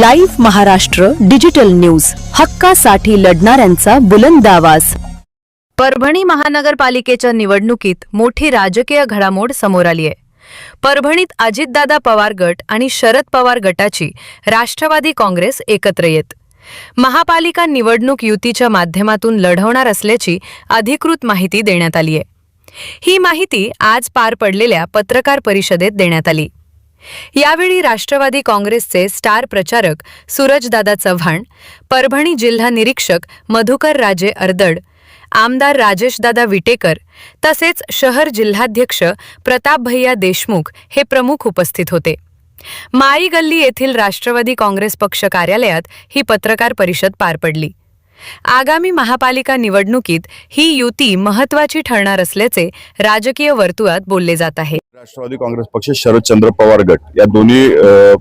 Live Maharashtra digital news. हक्कासाठी लढणाऱ्यांचा बुलंद आवाज. परभणी महानगरपालिकेच्या निवडणुकीत मोठी राजकीय घडामोड समोर आली आहे. परभणीत अजितदादा पवार गट आणि शरद पवार गटाची राष्ट्रवादी काँग्रेस एकत्र येत. महापालिका निवडणूक युतीच्या माध्यमातून लढवणार असल्याची अधिकृत माहिती देण्यात आली आहे. ही माहिती आज पार पडलेल्या पत्रकार परिषदेत देण्यात आली. यावेळी राष्ट्रवादी काँग्रेसचे स्टार प्रचारक सूरजदादा चव्हाण परभणी जिल्हा निरीक्षक मधुकर राजे अर्दड आमदार राजेशदादा विटेकर तसेच शहर जिल्हाध्यक्ष प्रतापभैया देशमुख हे प्रमुख उपस्थित होते. माळी गल्ली येथील राष्ट्रवादी काँग्रेस पक्ष कार्यालयात ही पत्रकार परिषद पार पडली. आगामी महापालिका निवडणुकीत ही युती महत्वाची ठरणार असल्याचे राजकीय वर्तुळात बोलले जात आहे. राष्ट्रवादी काँग्रेस पक्ष शरदचंद्र पवार गट या दोन्ही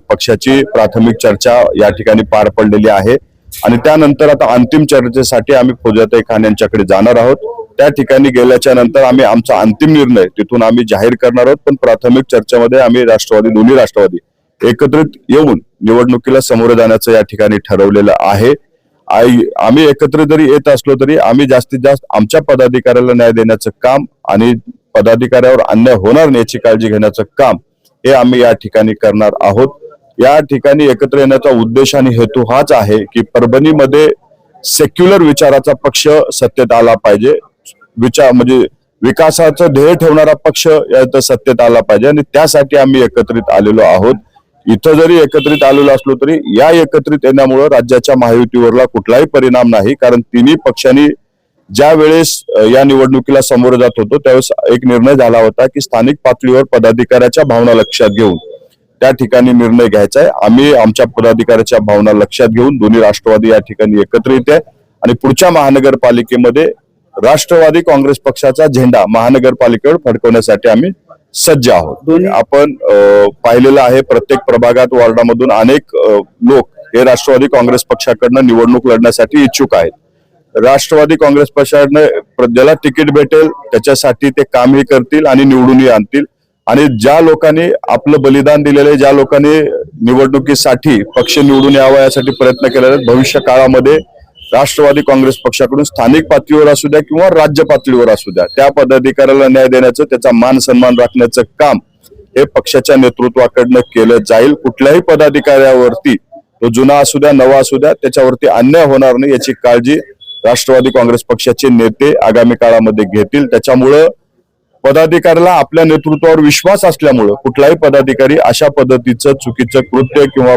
पक्षाची प्राथमिक चर्चा या ठिकाणी पार पडलेली आहे. आणि त्यानंतर आता अंतिम चर्चेसाठी आम्ही फौजाताई खान यांच्याकडे जाणार आहोत. त्या ठिकाणी गेल्याच्यानंतर आम्ही आमचा अंतिम निर्णय तिथून आम्ही जाहीर करणार आहोत. पण प्राथमिक चर्चेमध्ये आम्ही राष्ट्रवादी दोन्ही राष्ट्रवादी एकत्रित येऊन निवडणुकीला सामोरे जाण्याचं या ठिकाणी ठरवलेलं आहे. आम्ही एकत्र जरी येत असलो तरी आम्ही जास्तीत जास्त आमच्या पदाधिकाऱ्याला न्याय देण्याचं काम आणि पदाधिकाऱ्यावर अन्याय होणार नाही याची काळजी घेण्याचं काम हे आम्ही या ठिकाणी करणार आहोत. या ठिकाणी एकत्र येण्याचा उद्देश आणि हेतू हाच आहे की परभणीमध्ये सेक्युलर विचाराचा पक्ष सत्तेत आला पाहिजे. विचार म्हणजे विकासाचं ध्येय ठेवणारा पक्ष या सत्तेत आला पाहिजे आणि त्यासाठी आम्ही एकत्रित आलेलो आहोत. इथं जरी एकत्रित आलेलो असलो तरी या एकत्रित येण्यामुळं राज्याच्या महायुतीवरला कुठलाही परिणाम नाही कारण तिन्ही पक्षांनी ज्या वेळेस या निवडणुकीला समोर जात होतो त्यावेळेस एक निर्णय झाला होता की स्थानिक पातळीवर पदाधिकाऱ्याच्या भावना लक्षात घेऊन त्या ठिकाणी निर्णय घ्यायचा आहे. आम्ही आमच्या पदाधिकाऱ्याच्या भावना लक्षात घेऊन दोन्ही राष्ट्रवादी या ठिकाणी एकत्रित आहे. आणि पुढच्या महानगरपालिकेमध्ये राष्ट्रवादी काँग्रेस पक्षाचा झेंडा महानगरपालिकेवर फडकवण्यासाठी आम्ही सज्ज आहोत. आपण पाहिलेलं आहे प्रत्येक प्रभागात वॉर्डामधून अनेक लोक हे राष्ट्रवादी काँग्रेस पक्षाकडनं निवडणूक लढण्यासाठी इच्छुक आहेत. राष्ट्रवादी काँग्रेस पक्षाने ज्याला तिकीट भेटेल त्याच्यासाठी ते कामही करतील आणि निवडूनही आणतील. आणि ज्या लोकांनी आपलं बलिदान दिलेलं ज्या लोकांनी निवडणुकीसाठी पक्ष निवडून यावा यासाठी प्रयत्न केलेले भविष्य काळामध्ये राष्ट्रवादी काँग्रेस पक्षाकडून स्थानिक पातळीवर असू द्या किंवा राज्य पातळीवर असू द्या त्या पदाधिकाऱ्याला न्याय देण्याचं त्याचा मान सन्मान राखण्याचं काम हे पक्षाच्या नेतृत्वाकडनं केलं जाईल. कुठल्याही पदाधिकाऱ्यावरती तो जुना असू द्या नवा असू द्या त्याच्यावरती अन्याय होणार नाही याची काळजी राष्ट्रवादी काँग्रेस पक्षाचे नेते आगामी काळामध्ये घेतील. त्याच्यामुळं पदाधिकाऱ्याला आपल्या नेतृत्वावर विश्वास असल्यामुळं कुठलाही पदाधिकारी अशा पद्धतीचं चुकीचं कृत्य किंवा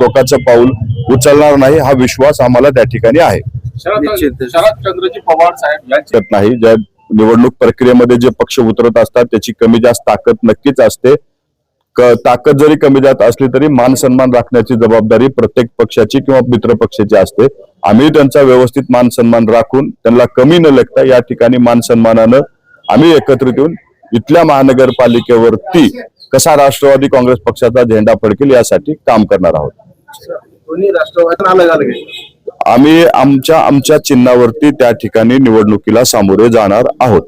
टोकाचं पाऊल उचलणार नाही हा विश्वास आम्हाला त्या ठिकाणी आहे. शरदचंद्रजी पवार साहेब नाही ज्या निवडणूक प्रक्रियेमध्ये जे पक्ष उतरत असतात त्याची कमी जास्त ताकद नक्कीच असते. ताकद जरी कमी जात असली तरी मान सन्मान राखण्याची जबाबदारी प्रत्येक पक्षाची किंवा मित्र पक्षाची असते. आम्ही त्यांचा व्यवस्थित मान सन्मान राखून त्यांना कमी न लेखता या ठिकाणी मान सन्मानानं आम्ही एकत्रित येऊन इथल्या महानगरपालिकेवरती कसा राष्ट्रवादी काँग्रेस पक्षाचा झेंडा फडकेल यासाठी काम करणार आहोत. आम्ही आमच्या आमच्या चिन्हावरती त्या ठिकाणी निवडणुकीला सामोरे जाणार आहोत.